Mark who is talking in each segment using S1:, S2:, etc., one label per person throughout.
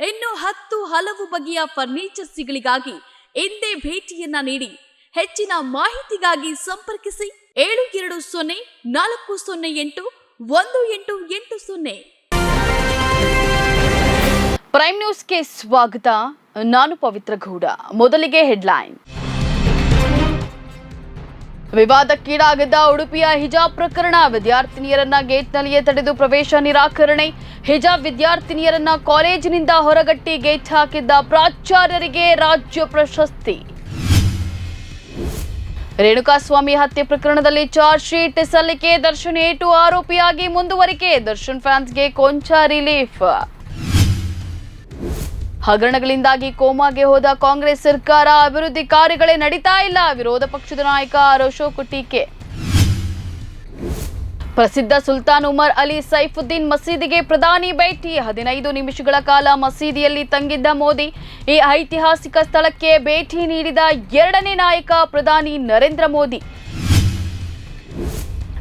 S1: ಇನ್ನು ಹತ್ತು ಹಲವು ಬಗೆಯ ಫರ್ನಿಚರ್ಸ್ಗಳಿಗಾಗಿ ಎಂದೇ ಭೇಟಿಯನ್ನ ನೀಡಿ ಹೆಚ್ಚಿನ ಮಾಹಿತಿಗಾಗಿ ಸಂಪರ್ಕಿಸಿ ಏಳು ಎರಡು ಸೊನ್ನೆ ನಾಲ್ಕು ಸೊನ್ನೆ ಎಂಟು ಒಂದು ಎಂಟು ಎಂಟು ಸೊನ್ನೆ. ಪ್ರೈಮ್ ನ್ಯೂಸ್ಗೆ ಸ್ವಾಗತ. ನಾನು ಪವಿತ್ರ ಗೌಡ. ಮೊದಲಿಗೆ ಹೆಡ್ಲೈನ್ ವಿವಾದಕ್ಕೀಡಾಗಿದ್ದ ಉಡುಪಿಯ ಹಿಜಾಬ್ ಪ್ರಕರಣ, ವಿದ್ಯಾರ್ಥಿನಿಯರನ್ನ ಗೇಟ್ನಲ್ಲಿಯೇ ತಡೆದು ಪ್ರವೇಶ ನಿರಾಕರಣೆ, ಹಿಜಾಬ್ ವಿದ್ಯಾರ್ಥಿನಿಯರನ್ನ ಕಾಲೇಜಿನಿಂದ ಹೊರಗಟ್ಟಿ ಗೇಟ್ ಹಾಕಿದ್ದ ಪ್ರಾಚಾರ್ಯರಿಗೆ ರಾಜ್ಯ ಪ್ರಶಸ್ತಿ. ರೇಣುಕಾಸ್ವಾಮಿ ಹತ್ಯೆ ಪ್ರಕರಣದಲ್ಲಿ ಚಾರ್ಜ್ ಶೀಟ್ ಸಲ್ಲಿಕೆ, ದರ್ಶನ್ ಏಟು ಆರೋಪಿಯಾಗಿ ಮುಂದುವರಿಕೆ, ದರ್ಶನ್ ಫ್ಯಾನ್ಸ್ಗೆ ಕೊಂಚ ರಿಲೀಫ್. ಹಗರಣಗಳಿಂದಾಗಿ ಕೋಮಾಗೆ ಹೋದ ಕಾಂಗ್ರೆಸ್ ಸರ್ಕಾರ ಅಭಿವೃದ್ಧಿ ಕಾರ್ಯಗಳೇ ನಡೀತಾ ಇಲ್ಲ, ವಿರೋಧ ಪಕ್ಷದ ನಾಯಕ ಅಶೋಕ್ ಟೀಕೆ. ಪ್ರಸಿದ್ಧ ಸುಲ್ತಾನ್ ಉಮರ್ ಅಲಿ ಸೈಫುದ್ದೀನ್ ಮಸೀದಿಗೆ ಪ್ರಧಾನಿ ಭೇಟಿ. ಹದಿನೈದು ನಿಮಿಷಗಳ ಕಾಲ ಮಸೀದಿಯಲ್ಲಿ ತಂಗಿದ್ದ ಮೋದಿ ಈ ಐತಿಹಾಸಿಕ ಸ್ಥಳಕ್ಕೆ ಭೇಟಿ ನೀಡಿದ ಎರಡನೇ ನಾಯಕ ಪ್ರಧಾನಿ ನರೇಂದ್ರ ಮೋದಿ.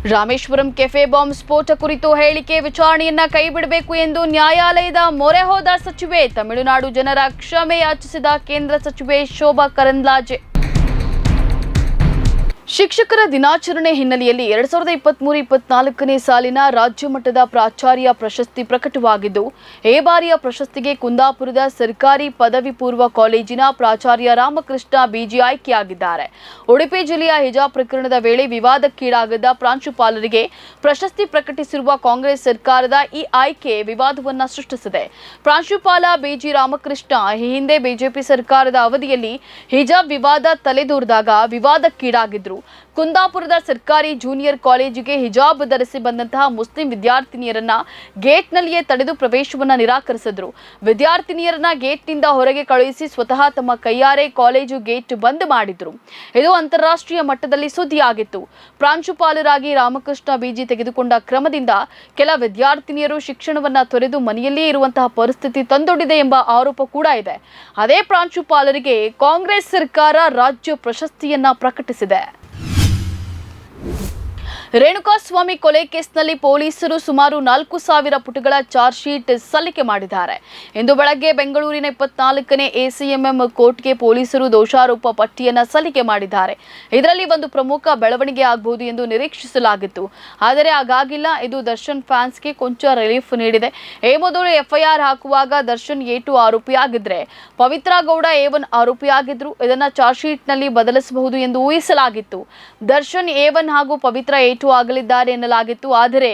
S1: ರಾಮೇಶ್ವರಂ ಕೆಫೆ ಬಾಂಬ್ ಸ್ಫೋಟ ಕುರಿತು ಹೇಳಿಕೆ ವಿಚಾರಣೆಯನ್ನ ಕೈಬಿಡಬೇಕು ಎಂದು ನ್ಯಾಯಾಲಯದ ಮೊರೆ ಹೋದ ಸಚಿವೆ, ತಮಿಳುನಾಡು ಜನರ ಕ್ಷಮೆ ಯಾಚಿಸಿದ ಕೇಂದ್ರ ಸಚಿವೆ ಶೋಭಾ ಕರಂದ್ಲಾಜೆ. ಶಿಕ್ಷಕರ ದಿನಾಚರಣೆ ಹಿನ್ನೆಲೆಯಲ್ಲಿ ಎರಡ್ ಸಾವಿರದ ಇಪ್ಪತ್ಮೂರು ಇಪ್ಪತ್ನಾಲ್ಕನೇ ಸಾಲಿನ ರಾಜ್ಯ ಮಟ್ಟದ ಪ್ರಾಚಾರ್ಯ ಪ್ರಶಸ್ತಿ ಪ್ರಕಟವಾಗಿದ್ದು, ಈ ಬಾರಿಯ ಪ್ರಶಸ್ತಿಗೆ ಕುಂದಾಪುರದ ಸರ್ಕಾರಿ ಪದವಿ ಪೂರ್ವ ಕಾಲೇಜಿನ ಪ್ರಾಚಾರ್ಯ ರಾಮಕೃಷ್ಣ ಬಿಜಿ ಆಯ್ಕೆಯಾಗಿದ್ದಾರೆ. ಉಡುಪಿ ಜಿಲ್ಲೆಯ ಹಿಜಾ ಪ್ರಕರಣದ ವೇಳೆ ವಿವಾದಕ್ಕೀಡಾಗದ ಪ್ರಾಂಶುಪಾಲರಿಗೆ ಪ್ರಶಸ್ತಿ ಪ್ರಕಟಿಸಿರುವ ಕಾಂಗ್ರೆಸ್ ಸರ್ಕಾರದ ಈ ಆಯ್ಕೆ ವಿವಾದವನ್ನು ಸೃಷ್ಟಿಸಿದೆ. ಪ್ರಾಂಶುಪಾಲ ಬಿಜಿ ರಾಮಕೃಷ್ಣ, ಈ ಹಿಂದೆ ಬಿಜೆಪಿ ಸರ್ಕಾರದ ಅವಧಿಯಲ್ಲಿ ಹಿಜಾಬ್ ವಿವಾದ ತಲೆದೋರಿದಾಗ ವಿವಾದಕ್ಕೀಡಾಗಿದ್ರು. ಕುಂದಾಪುರದ ಸರ್ಕಾರಿ ಜೂನಿಯರ್ ಕಾಲೇಜಿಗೆ ಹಿಜಾಬ್ ಧರಿಸಿ ಬಂದಂತಹ ಮುಸ್ಲಿಂ ವಿದ್ಯಾರ್ಥಿನಿಯರನ್ನ ಗೇಟ್ನಲ್ಲಿಯೇ ತಡೆದು ಪ್ರವೇಶವನ್ನು ನಿರಾಕರಿಸಿದ್ರು. ವಿದ್ಯಾರ್ಥಿನಿಯರನ್ನ ಗೇಟ್ನಿಂದ ಹೊರಗೆ ಕಳುಹಿಸಿ ಸ್ವತಃ ತಮ್ಮ ಕೈಯಾರೆ ಕಾಲೇಜು ಗೇಟ್ ಬಂದ್ ಮಾಡಿದ್ರು. ಇದು ಅಂತಾರಾಷ್ಟ್ರೀಯ ಮಟ್ಟದಲ್ಲಿ ಸುದ್ದಿಯಾಗಿತ್ತು. ಪ್ರಾಂಶುಪಾಲರಾಗಿ ರಾಮಕೃಷ್ಣ ಬಿಜಿ ತೆಗೆದುಕೊಂಡ ಕ್ರಮದಿಂದ ಕೆಲ ವಿದ್ಯಾರ್ಥಿನಿಯರು ಶಿಕ್ಷಣವನ್ನ ತೊರೆದು ಮನೆಯಲ್ಲೇ ಇರುವಂತಹ ಪರಿಸ್ಥಿತಿ ತಂದೊಡ್ಡಿದೆ ಎಂಬ ಆರೋಪ ಕೂಡ ಇದೆ. ಅದೇ ಪ್ರಾಂಶುಪಾಲರಿಗೆ ಕಾಂಗ್ರೆಸ್ ಸರ್ಕಾರ ರಾಜ್ಯ ಪ್ರಶಸ್ತಿಯನ್ನ ಪ್ರಕಟಿಸಿದೆ. ರೇಣುಕಾಸ್ವಾಮಿ ಕೊಲೆ ಕೇಸ್ನಲ್ಲಿ ಪೊಲೀಸರು ಸುಮಾರು ನಾಲ್ಕು ಸಾವಿರ ಪುಟಗಳ ಚಾರ್ಜ್ ಶೀಟ್ ಸಲ್ಲಿಕೆ ಮಾಡಿದ್ದಾರೆ. ಇಂದು ಬೆಳಗ್ಗೆ ಬೆಂಗಳೂರಿನ ಇಪ್ಪತ್ನಾಲ್ಕನೇ ಎಸಿಎಂಎಂ ಕೋರ್ಟ್ಗೆ ಪೊಲೀಸರು ದೋಷಾರೋಪ ಪಟ್ಟಿಯನ್ನು ಸಲ್ಲಿಕೆ ಮಾಡಿದ್ದಾರೆ. ಇದರಲ್ಲಿ ಒಂದು ಪ್ರಮುಖ ಬೆಳವಣಿಗೆ ಆಗಬಹುದು ಎಂದು ನಿರೀಕ್ಷಿಸಲಾಗಿತ್ತು. ಆದರೆ ಹಾಗಾಗಿಲ್ಲ, ಇದು ದರ್ಶನ್ ಫ್ಯಾನ್ಸ್ಗೆ ಕೊಂಚ ರಿಲೀಫ್ ನೀಡಿದೆ. ಈ ಮೊದಲು ಎಫ್ಐಆರ್ ಹಾಕುವಾಗ ದರ್ಶನ್ ಎ ಟು ಆರೋಪಿಯಾಗಿದ್ರೆ ಪವಿತ್ರ ಗೌಡ ಎ ಒನ್ ಆರೋಪಿಯಾಗಿದ್ರು ಇದನ್ನು ಚಾರ್ಜ್ ಶೀಟ್ನಲ್ಲಿ ಬದಲಿಸಬಹುದು ಎಂದು ಊಹಿಸಲಾಗಿತ್ತು. ದರ್ಶನ್ ಎ ಒನ್ ಹಾಗೂ ಪವಿತ್ರ ಎ ಟು ಆಗಲಿದ್ದಾರೆ ಎನ್ನಲಾಗಿತ್ತು. ಆದರೆ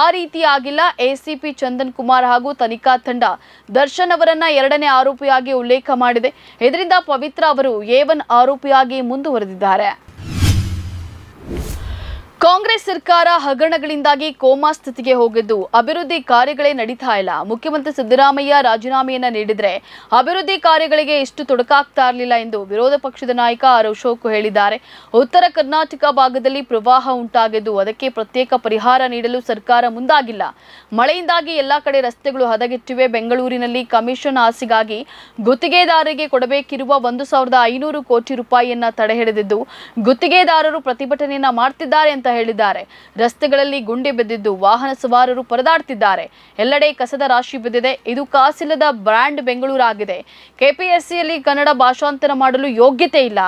S1: ಆ ರೀತಿ ಆಗಿಲ್ಲ. ಎಸಿಪಿ ಚಂದನ್ ಕುಮಾರ್ ಹಾಗೂ ತನಿಖಾ ತಂಡ ದರ್ಶನ್ ಅವರನ್ನ ಎರಡನೇ ಆರೋಪಿಯಾಗಿ ಉಲ್ಲೇಖ ಮಾಡಿದೆ. ಇದರಿಂದ ಪವಿತ್ರ ಅವರು ಎ ಆರೋಪಿಯಾಗಿ ಮುಂದುವರೆದಿದ್ದಾರೆ. ಕಾಂಗ್ರೆಸ್ ಸರ್ಕಾರ ಹಗರಣಗಳಿಂದಾಗಿ ಕೋಮಾ ಸ್ಥಿತಿಗೆ ಹೋಗಿದ್ದು, ಅಭಿವೃದ್ಧಿ ಕಾರ್ಯಗಳೇ ನಡೀತಾ ಇಲ್ಲ. ಮುಖ್ಯಮಂತ್ರಿ ಸಿದ್ದರಾಮಯ್ಯ ರಾಜೀನಾಮೆಯನ್ನ ನೀಡಿದ್ರೆ ಅಭಿವೃದ್ಧಿ ಕಾರ್ಯಗಳಿಗೆ ಇಷ್ಟು ತೊಡಕಾಗ್ತಾ ಇರಲಿಲ್ಲ ಎಂದು ವಿರೋಧ ಪಕ್ಷದ ನಾಯಕ ಆರ್ ಅಶೋಕ್ ಹೇಳಿದ್ದಾರೆ. ಉತ್ತರ ಕರ್ನಾಟಕ ಭಾಗದಲ್ಲಿ ಪ್ರವಾಹ ಉಂಟಾಗಿದ್ದು, ಅದಕ್ಕೆ ಪ್ರತ್ಯೇಕ ಪರಿಹಾರ ನೀಡಲು ಸರ್ಕಾರ ಮುಂದಾಗಿಲ್ಲ. ಮಳೆಯಿಂದಾಗಿ ಎಲ್ಲಾ ಕಡೆ ರಸ್ತೆಗಳು ಹದಗೆಟ್ಟಿವೆ. ಬೆಂಗಳೂರಿನಲ್ಲಿ ಕಮಿಷನ್ ಆಸೆಗಾಗಿ ಗುತ್ತಿಗೆದಾರರಿಗೆ ಕೊಡಬೇಕಿರುವ ಒಂದು ಸಾವಿರದ ಐನೂರು ಕೋಟಿ ರೂಪಾಯಿಯನ್ನ ತಡೆಹಿಡಿದಿದ್ದು ಗುತ್ತಿಗೆದಾರರು ಪ್ರತಿಭಟನೆಯನ್ನ ಮಾಡ್ತಿದ್ದಾರೆ ಅಂತ ಹೇಳಿದ್ದಾರೆ ರಸ್ತೆಗಳಲ್ಲಿ ಗುಂಡಿ ಬಿದ್ದಿದ್ದು ವಾಹನ ಸವಾರರು ಪರದಾಡ್ತಿದ್ದಾರೆ. ಎಲ್ಲೆಡೆ ಕಸದ ರಾಶಿ ಬಿದ್ದಿದೆ. ಇದು ಕಾಸಿಲ್ಲದ ಬ್ರ್ಯಾಂಡ್ ಬೆಂಗಳೂರಾಗಿದೆ. ಕೆಪಿಎಸ್ಸಿಯಲ್ಲಿ ಕನ್ನಡ ಭಾಷಾಂತರ ಮಾಡಲು ಯೋಗ್ಯತೆ ಇಲ್ಲ.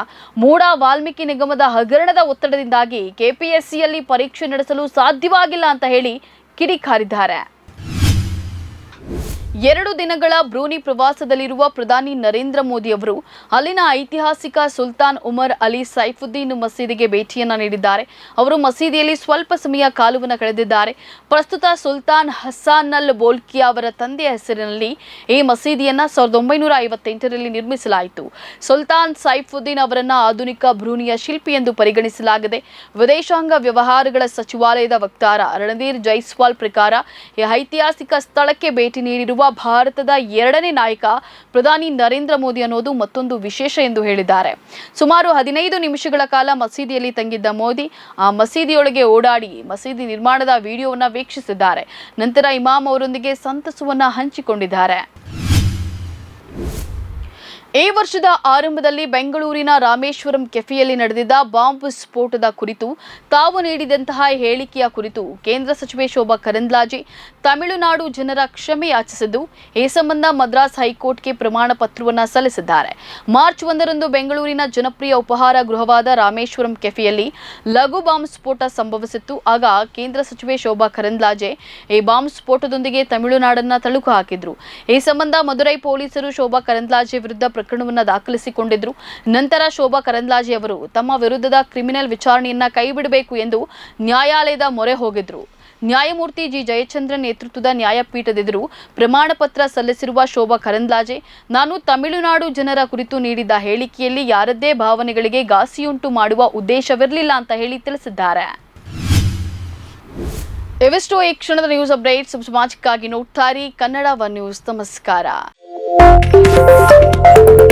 S1: ಮೂಡ ವಾಲ್ಮೀಕಿ ನಿಗಮದ ಹಗರಣದ ಒತ್ತಡದಿಂದಾಗಿ ಕೆಪಿಎಸ್ಸಿಯಲ್ಲಿ ಪರೀಕ್ಷೆ ನಡೆಸಲು ಸಾಧ್ಯವಾಗಿಲ್ಲ ಅಂತ ಹೇಳಿ ಕಿಡಿಕಾರಿದ್ದಾರೆ. ಎರಡು ದಿನಗಳ ಬ್ರೂನಿ ಪ್ರವಾಸದಲ್ಲಿರುವ ಪ್ರಧಾನಿ ನರೇಂದ್ರ ಮೋದಿ ಅವರು ಅಲ್ಲಿನ ಐತಿಹಾಸಿಕ ಸುಲ್ತಾನ್ ಉಮರ್ ಅಲಿ ಸೈಫುದ್ದೀನ್ ಮಸೀದಿಗೆ ಭೇಟಿಯನ್ನ ನೀಡಿದ್ದಾರೆ. ಅವರು ಮಸೀದಿಯಲ್ಲಿ ಸ್ವಲ್ಪ ಸಮಯ ಕಾಲವನ್ನು ಕಳೆದಿದ್ದಾರೆ. ಪ್ರಸ್ತುತ ಸುಲ್ತಾನ್ ಹಸಾನ್ ಅಲ್ ಬೋಲ್ಕಿಯಾ ಅವರ ತಂದೆಯ ಹೆಸರಿನಲ್ಲಿ ಈ ಮಸೀದಿಯನ್ನ ಸಾವಿರದ ಒಂಬೈನೂರ ಐವತ್ತೆಂಟರಲ್ಲಿ ನಿರ್ಮಿಸಲಾಯಿತು. ಸುಲ್ತಾನ್ ಸೈಫುದ್ದೀನ್ ಅವರನ್ನ ಆಧುನಿಕ ಬ್ರೂನಿಯ ಶಿಲ್ಪಿ ಎಂದು ಪರಿಗಣಿಸಲಾಗಿದೆ. ವಿದೇಶಾಂಗ ವ್ಯವಹಾರಗಳ ಸಚಿವಾಲಯದ ವಕ್ತಾರ ರಣಧೀರ್ ಜೈಸ್ವಾಲ್ ಪ್ರಕಾರ ಈ ಐತಿಹಾಸಿಕ ಸ್ಥಳಕ್ಕೆ ಭೇಟಿ ನೀಡಿರುವ ಭಾರತದ ಎರಡನೇ ನಾಯಕ ಪ್ರಧಾನಿ ನರೇಂದ್ರ ಮೋದಿ ಅನ್ನೋದು ಮತ್ತೊಂದು ವಿಶೇಷ ಎಂದು ಹೇಳಿದ್ದಾರೆ. ಸುಮಾರು ಹದಿನೈದು ನಿಮಿಷಗಳ ಕಾಲ ಮಸೀದಿಯಲ್ಲಿ ತಂಗಿದ್ದ ಮೋದಿ ಆ ಮಸೀದಿಯೊಳಗೆ ಓಡಾಡಿ ಮಸೀದಿ ನಿರ್ಮಾಣದ ವಿಡಿಯೋವನ್ನು ವೀಕ್ಷಿಸಿದ್ದಾರೆ. ನಂತರ ಇಮಾಮ್ ಅವರೊಂದಿಗೆ ಸಂತಸವನ್ನ ಹಂಚಿಕೊಂಡಿದ್ದಾರೆ. ಈ ವರ್ಷದ ಆರಂಭದಲ್ಲಿ ಬೆಂಗಳೂರಿನ ರಾಮೇಶ್ವರಂ ಕೆಫೆಯಲ್ಲಿ ನಡೆದಿದ್ದ ಬಾಂಬ್ ಸ್ಫೋಟದ ಕುರಿತು ತಾವು ನೀಡಿದಂತಹ ಹೇಳಿಕೆಯ ಕುರಿತು ಕೇಂದ್ರ ಸಚಿವೆ ಶೋಭಾ ಕರಂದ್ಲಾಜೆ ತಮಿಳುನಾಡು ಜನರ ಕ್ಷಮೆ ಯಾಚಿಸಿದ್ದು, ಈ ಸಂಬಂಧ ಮದ್ರಾಸ್ ಹೈಕೋರ್ಟ್ಗೆ ಪ್ರಮಾಣ ಪತ್ರವನ್ನು ಸಲ್ಲಿಸಿದ್ದಾರೆ. ಮಾರ್ಚ್ ಒಂದರಂದು ಬೆಂಗಳೂರಿನ ಜನಪ್ರಿಯ ಉಪಹಾರ ಗೃಹವಾದ ರಾಮೇಶ್ವರಂ ಕೆಫೆಯಲ್ಲಿ ಲಘು ಬಾಂಬ್ ಸ್ಫೋಟ ಸಂಭವಿಸಿತ್ತು. ಆಗ ಕೇಂದ್ರ ಸಚಿವೆ ಶೋಭಾ ಕರಂದ್ಲಾಜೆ ಈ ಬಾಂಬ್ ಸ್ಫೋಟದೊಂದಿಗೆ ತಮಿಳುನಾಡನ್ನ ತಳುಕು ಹಾಕಿದ್ರು. ಈ ಸಂಬಂಧ ಮದುರೈ ಪೊಲೀಸರು ಶೋಭಾ ಕರಂದ್ಲಾಜೆ ವಿರುದ್ಧ ಪ್ರಕರಣವನ್ನು ದಾಖಲಿಸಿಕೊಂಡಿದ್ರು. ನಂತರ ಶೋಭಾ ಕರಂದ್ಲಾಜೆ ಅವರು ತಮ್ಮ ವಿರುದ್ಧದ ಕ್ರಿಮಿನಲ್ ವಿಚಾರಣೆಯನ್ನ ಕೈಬಿಡಬೇಕು ಎಂದು ನ್ಯಾಯಾಲಯದ ಮೊರೆ ಹೋಗಿದ್ರು. ನ್ಯಾಯಮೂರ್ತಿ ಜಿ. ಜಯಚಂದ್ರನ್ ನೇತೃತ್ವದ ನ್ಯಾಯಪೀಠದೆದುರು ಪ್ರಮಾಣ ಪತ್ರ ಸಲ್ಲಿಸಿರುವ ಶೋಭಾ ಕರಂದ್ಲಾಜೆ, ನಾನು ತಮಿಳುನಾಡು ಜನರ ಕುರಿತು ನೀಡಿದ್ದ ಹೇಳಿಕೆಯಲ್ಲಿ ಯಾರದ್ದೇ ಭಾವನೆಗಳಿಗೆ ಘಾಸಿಯುಂಟು ಮಾಡುವ ಉದ್ದೇಶವಿರಲಿಲ್ಲ ಅಂತ ಹೇಳಿ ತಿಳಿಸಿದ್ದಾರೆ. ಎವೆಸ್ಟೋ ಈ ಕ್ಷಣದ ನ್ಯೂಸ್ ಅಪ್ಡೇಟ್ಸ್ ಸಮಾಜಕ್ಕಾಗಿ ನೋಡ್ತಾರೆ ಕನ್ನಡ ಒನ್ ನ್ಯೂಸ್ ನಮಸ್ಕಾರ. Thank you.